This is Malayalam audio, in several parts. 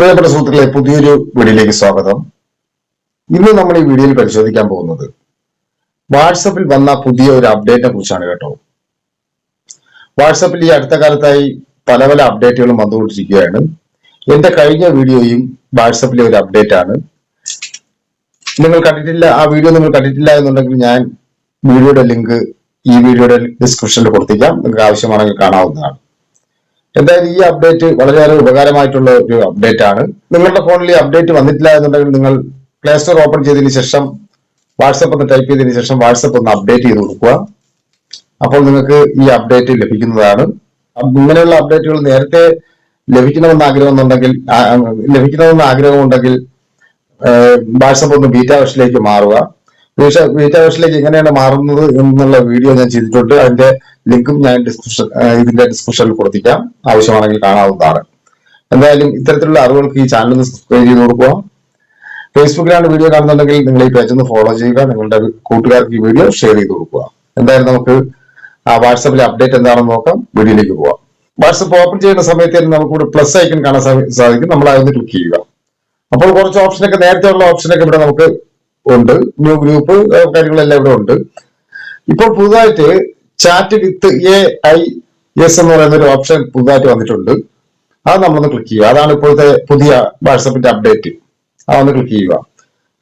പ്രിയപ്പെട്ട സുഹൃത്തുക്കളെ പുതിയൊരു വീഡിയോയിലേക്ക് സ്വാഗതം. ഇന്ന് നമ്മൾ ഈ വീഡിയോയിൽ പരിശോധിക്കാൻ പോകുന്നത് വാട്സപ്പിൽ വന്ന പുതിയ ഒരു അപ്ഡേറ്റിനെ കുറിച്ചാണ് കേട്ടോ. വാട്സപ്പിൽ ഈ അടുത്ത കാലത്തായി പല പല അപ്ഡേറ്റുകളും വന്നുകൊണ്ടിരിക്കുകയാണ്. എന്റെ കഴിഞ്ഞ വീഡിയോയും വാട്സപ്പിലെ ഒരു അപ്ഡേറ്റ് ആണ്. നിങ്ങൾ കണ്ടിട്ടില്ല ആ വീഡിയോ നിങ്ങൾ കണ്ടിട്ടില്ല എന്നുണ്ടെങ്കിൽ ഞാൻ വീഡിയോയുടെ ലിങ്ക് ഈ വീഡിയോയുടെ ഡിസ്ക്രിപ്ഷനിൽ കൊടുത്തിരിക്കാം. നിങ്ങൾക്ക് ആവശ്യമാണെങ്കിൽ കാണാവുന്നതാണ്. എന്തായാലും ഈ അപ്ഡേറ്റ് വളരെയേറെ ഉപകാരമായിട്ടുള്ള ഒരു അപ്ഡേറ്റ് ആണ്. നിങ്ങളുടെ ഫോണിൽ ഈ അപ്ഡേറ്റ് വന്നിട്ടില്ല എന്നുണ്ടെങ്കിൽ നിങ്ങൾ പ്ലേ സ്റ്റോർ ഓപ്പൺ ചെയ്തതിന് ശേഷം വാട്സപ്പ് ഒന്ന് ടൈപ്പ് ചെയ്തതിന് ശേഷം വാട്സപ്പ് ഒന്ന് അപ്ഡേറ്റ് ചെയ്ത് കൊടുക്കുക. അപ്പോൾ നിങ്ങൾക്ക് ഈ അപ്ഡേറ്റ് ലഭിക്കുന്നതാണ്. ഇങ്ങനെയുള്ള അപ്ഡേറ്റുകൾ നേരത്തെ ലഭിക്കണമെന്ന് ആഗ്രഹമുണ്ടെങ്കിൽ എന്നുണ്ടെങ്കിൽ ആ, ലഭിക്കണമെന്ന് ആഗ്രഹമുണ്ടെങ്കിൽ വാട്സപ്പ് ഒന്ന് ബീറ്റാ വെർഷനിലേക്ക് മാറുക. ബീറ്റ വെർഷനിലേക്ക് എങ്ങനെയാണ് മാറുന്നത് എന്നുള്ള വീഡിയോ ഞാൻ ചെയ്തിട്ടുണ്ട്. അതിന്റെ ലിങ്കും ഞാൻ ഡിസ്ക്രിപ്ഷൻ ഇതിന്റെ ഡിസ്ക്രിപ്ഷനിൽ കൊടുത്തിക്കാം. ആവശ്യമാണെങ്കിൽ കാണാവുന്നതാണ്. എന്തായാലും ഇത്തരത്തിലുള്ള അറിവുകൾക്ക് ഈ ചാനൽ ഒന്ന് സബ്സ്ക്രൈബ് ചെയ്ത് കൊടുക്കുക. ഫേസ്ബുക്കിലാണ് വീഡിയോ കാണുന്നുണ്ടെങ്കിൽ നിങ്ങൾ ഈ പേജ് ഒന്ന് ഫോളോ ചെയ്യുക. നിങ്ങളുടെ കൂട്ടുകാർക്ക് ഈ വീഡിയോ ഷെയർ ചെയ്ത് കൊടുക്കുക. എന്തായാലും നമുക്ക് ആ വാട്സപ്പിലെ അപ്ഡേറ്റ് എന്താണെന്ന് നോക്കാം. വീഡിയോയിലേക്ക് പോവാം. വാട്സപ്പ് ഓപ്പൺ ചെയ്യുന്ന സമയത്ത് തന്നെ നമുക്ക് ഇവിടെ പ്ലസ് ഐക്കൺ കാണാൻ സാധിക്കും. നമ്മൾ അതൊന്ന് ക്ലിക്ക് ചെയ്യുക. അപ്പോൾ കുറച്ച് ഓപ്ഷനൊക്കെ നേരത്തെ ഉള്ള ഓപ്ഷനൊക്കെ ഇവിടെ നമുക്ക് ഉണ്ട്. ന്യൂ ഗ്രൂപ്പ് കാര്യങ്ങളെല്ലാം ഇവിടെ ഉണ്ട്. ഇപ്പോൾ പുതുതായിട്ട് chat with A I S എന്ന് പറയുന്ന ഒരു ഓപ്ഷൻ പുതുതായിട്ട് വന്നിട്ടുണ്ട്. അത് നമ്മളൊന്ന് ക്ലിക്ക് ചെയ്യുക. അതാണ് ഇപ്പോഴത്തെ പുതിയ വാട്സപ്പിന്റെ അപ്ഡേറ്റ് അതൊന്ന് ക്ലിക്ക് ചെയ്യുക.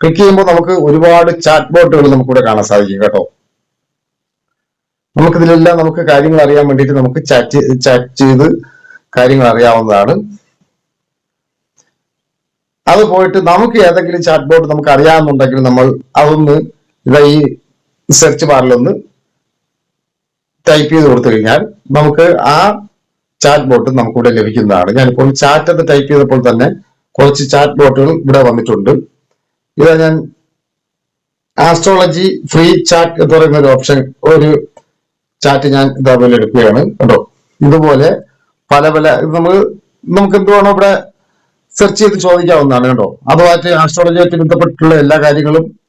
ക്ലിക്ക് ചെയ്യുമ്പോൾ നമുക്ക് ഒരുപാട് ചാറ്റ് ബോട്ടുകൾ നമുക്കിവിടെ കാണാൻ സാധിക്കും കേട്ടോ. നമുക്കിതിലെല്ലാം നമുക്ക് കാര്യങ്ങൾ അറിയാൻ വേണ്ടിയിട്ട് നമുക്ക് ചാറ്റ് ചാറ്റ് ചെയ്ത് കാര്യങ്ങൾ അറിയാവുന്നതാണ്. അത് പോയിട്ട് നമുക്ക് ഏതെങ്കിലും ചാറ്റ് ബോട്ട് നമുക്ക് അറിയാമെന്നുണ്ടെങ്കിൽ നമ്മൾ അതൊന്ന് ഇതാ ഈ സെർച്ച് ബാറിലൊന്ന് ടൈപ്പ് ചെയ്ത് കൊടുത്തു കഴിഞ്ഞാൽ നമുക്ക് ആ ചാറ്റ് ബോട്ട് നമുക്കിവിടെ ലഭിക്കുന്നതാണ്. ഞാനിപ്പോൾ ചാറ്റ് എന്ന് ടൈപ്പ് ചെയ്തപ്പോൾ തന്നെ കുറച്ച് ചാറ്റ് ബോട്ടുകൾ ഇവിടെ വന്നിട്ടുണ്ട്. ഇതാ ഞാൻ ആസ്ട്രോളജി ഫ്രീ ചാറ്റ് എന്ന് പറയുന്ന ഒരു ഓപ്ഷൻ ഒരു ചാറ്റ് ഞാൻ ഇതേപോലെ എടുക്കുകയാണ്. കേട്ടോ ഇതുപോലെ പല പല നമുക്ക് നമുക്ക് എന്തുവാണോ ഇവിടെ സെർച്ച് ചെയ്ത് ചോദിക്കാവുന്നതാണ് കേട്ടോ. അതുമായിട്ട് ആസ്ട്രോളജിയായിട്ട് ബന്ധപ്പെട്ടുള്ള എല്ലാ കാര്യങ്ങളും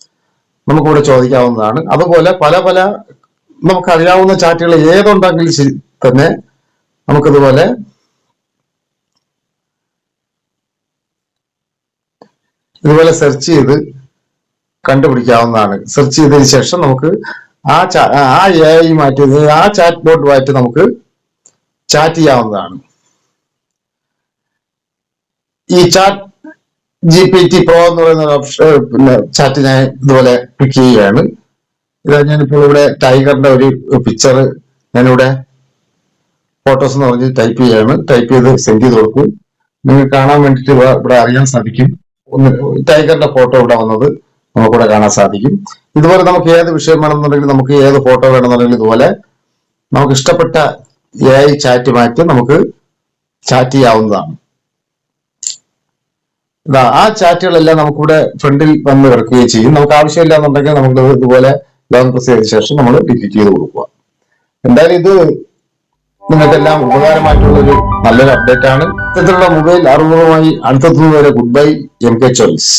നമുക്കിവിടെ ചോദിക്കാവുന്നതാണ്. അതുപോലെ പല പല നമുക്കറിയാവുന്ന ചാറ്റുകൾ ഏതുണ്ടെങ്കിലും തന്നെ നമുക്കിതുപോലെ ഇതുപോലെ സെർച്ച് ചെയ്ത് കണ്ടുപിടിക്കാവുന്നതാണ്. സെർച്ച് ചെയ്തതിന് ശേഷം നമുക്ക് ആ ചാ- ആ എ മാറ്റി ആ ചാറ്റ് ബോർഡുമായിട്ട് നമുക്ക് ചാറ്റ് ചെയ്യാവുന്നതാണ്. ഈ chat G P T pro എന്ന് പറയുന്ന ഓപ്ഷൻ പിന്നെ ചാറ്റ് ഞാൻ ഇതുപോലെ ക്ലിക്ക് ചെയ്യുകയാണ്. ഇതാ ഞാനിപ്പോൾ ഇവിടെ ടൈഗറിന്റെ ഒരു പിക്ചർ ഞാനിവിടെ ഫോട്ടോസ് എന്ന് പറഞ്ഞ് ടൈപ്പ് ചെയ്യാണ് ടൈപ്പ് ചെയ്ത് സെൻഡ് ചെയ്ത് കൊടുക്കും. നിങ്ങൾക്ക് കാണാൻ വേണ്ടിയിട്ട് ഇവിടെ ഇവിടെ അറിയാൻ സാധിക്കും. ഒന്ന് ടൈഗറിന്റെ ഫോട്ടോ ഇവിടെ വന്നത് നമുക്കിവിടെ കാണാൻ സാധിക്കും. ഇതുപോലെ നമുക്ക് ഏത് വിഷയം വേണമെന്നുണ്ടെങ്കിൽ നമുക്ക് ഏത് ഫോട്ടോ വേണമെന്നുണ്ടെങ്കിൽ ഇതുപോലെ നമുക്ക് ഇഷ്ടപ്പെട്ട എ ചാറ്റ് മാറ്റി നമുക്ക് ചാറ്റ് ചെയ്യാവുന്നതാണ്. ആ ചാറ്റുകളെല്ലാം നമുക്കിവിടെ ഫ്രണ്ടിൽ വന്ന് കിടക്കുകയും ചെയ്യും. നമുക്ക് ആവശ്യമില്ല എന്നുണ്ടെങ്കിൽ നമുക്ക് ഇതുപോലെ ലോങ് പ്രസ് ചെയ്ത ശേഷം നമ്മൾ ഡിലീറ്റ് ചെയ്ത് കൊടുക്കുക. എന്തായാലും ഇത് നിങ്ങൾക്കെല്ലാം ഉപകാരമായിട്ടുള്ള ഒരു നല്ലൊരു അപ്ഡേറ്റ് ആണ്. ഇത്തരത്തിലുള്ള മൊബൈൽ അറിവുകളുമായി അടുത്തെത്തുന്നതുവരെ good bye M K choice